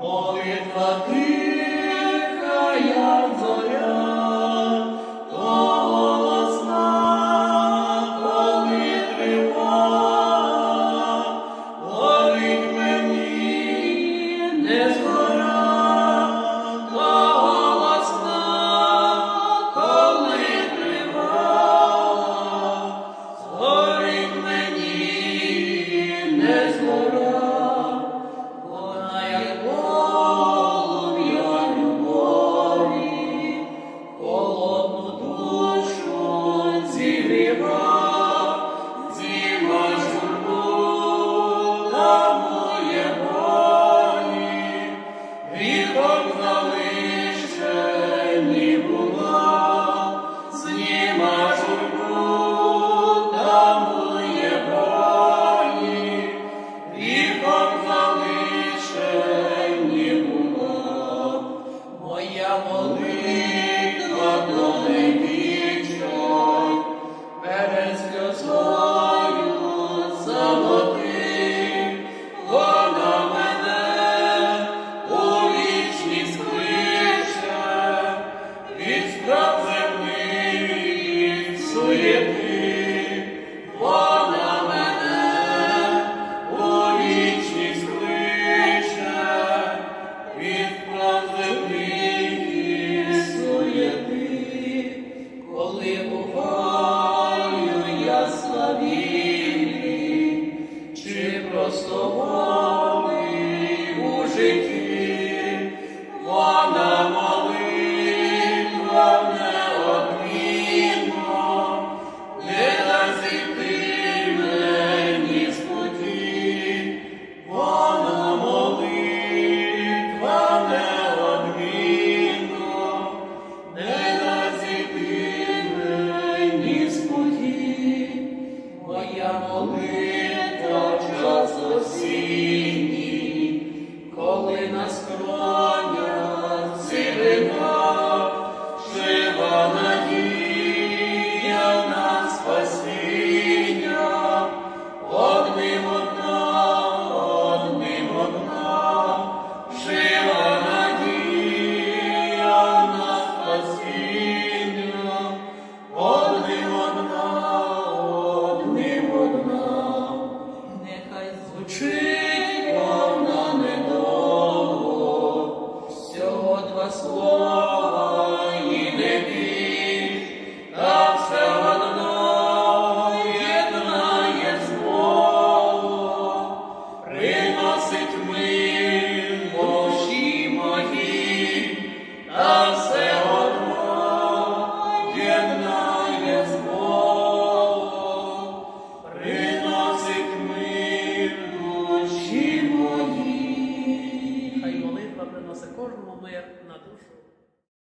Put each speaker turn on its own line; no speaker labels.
Молитва wrong. Чи просто вами у житті? скоро. Слава. приносить
закорму мир на душу.